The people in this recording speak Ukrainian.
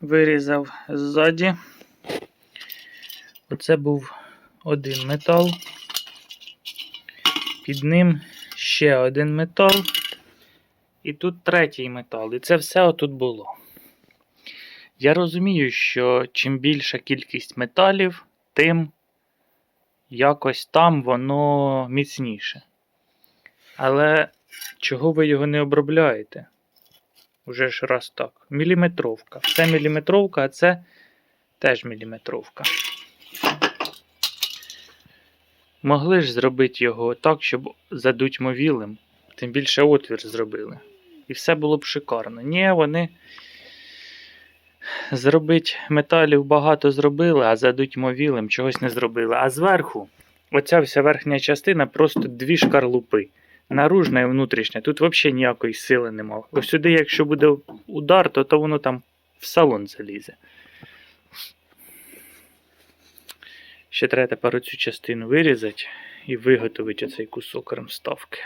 вирізав ззаді. Оце був один метал. Під ним ще один метал. І тут третій метал. І це все отут було. Я розумію, що чим більша кількість металів, тим якось там воно міцніше. Але чого ви його не обробляєте? Уже ж раз так. Міліметровка. Це міліметровка, а це теж міліметровка. Могли ж зробити його так, щоб задуть мовілим, тим більше отвір зробили. І все було б шикарно. Ні, вони зробить металів багато зробили, а задуть мовілим чогось не зробили. А зверху, оця вся верхня частина просто дві шкарлупи. Наружна і внутрішня. Тут взагалі ніякої сили нема. Ось сюди, якщо буде удар, то, то воно там в салон залізе. Ще треба тепер оцю частину вирізати і виготовити оцей кусок ремставки.